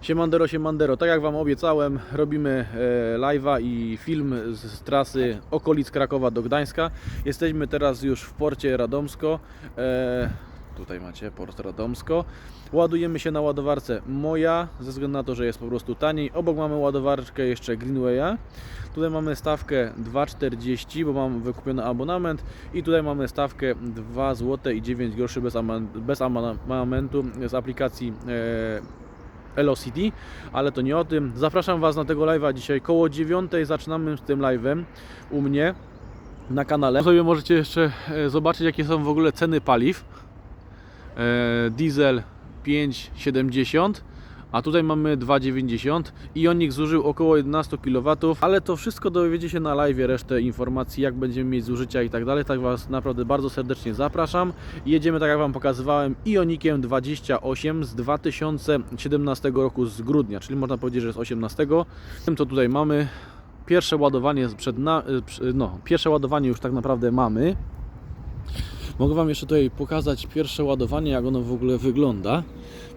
Siemandero, siemandero, tak jak Wam obiecałem, robimy e, live'a i film z, trasy okolic Krakowa do Gdańska. Jesteśmy teraz już w porcie Radomsko. E, tutaj macie port Radomsko. Ładujemy się na ładowarce Moja, ze względu na to, że jest po prostu taniej. Obok mamy ładowarkę jeszcze Greenwaya. Tutaj mamy stawkę 2,40, bo mam wykupiony abonament. I tutaj mamy stawkę 2 zł i 9 groszy bez abonamentu z aplikacji e, Velocity, ale to nie o tym. Zapraszam Was na tego live'a dzisiaj koło 9 zaczynamy z tym live'em u mnie na kanale. Sobie możecie jeszcze e, zobaczyć jakie są w ogóle ceny paliw. E, diesel 5,70 a tutaj mamy 2,90 Ionik zużył około 11 kW, ale to wszystko dowiecie się na live, resztę informacji, jak będziemy mieć zużycia i tak dalej. Tak Was naprawdę bardzo serdecznie zapraszam. Jedziemy, tak jak Wam pokazywałem, Ionikiem 28 z 2017 roku z grudnia, czyli można powiedzieć, że z 18. Tym co tutaj mamy, pierwsze ładowanie przed na, no, pierwsze ładowanie już tak naprawdę mamy. Mogę Wam jeszcze tutaj pokazać pierwsze ładowanie, jak ono w ogóle wygląda.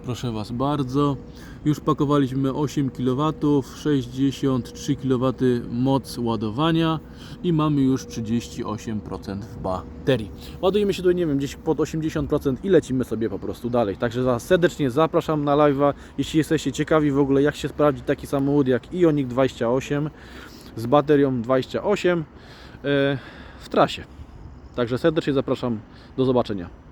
Proszę Was bardzo. Już pakowaliśmy 8 kW, 63 kW moc ładowania i mamy już 38% w baterii. Ładujemy się tu, nie wiem, gdzieś pod 80% i lecimy sobie po prostu dalej. Także Was serdecznie zapraszam na live'a. Jeśli jesteście ciekawi w ogóle, jak się sprawdzi taki samochód jak Ioniq 28 z baterią 28 e, w trasie. Także serdecznie zapraszam. Do zobaczenia.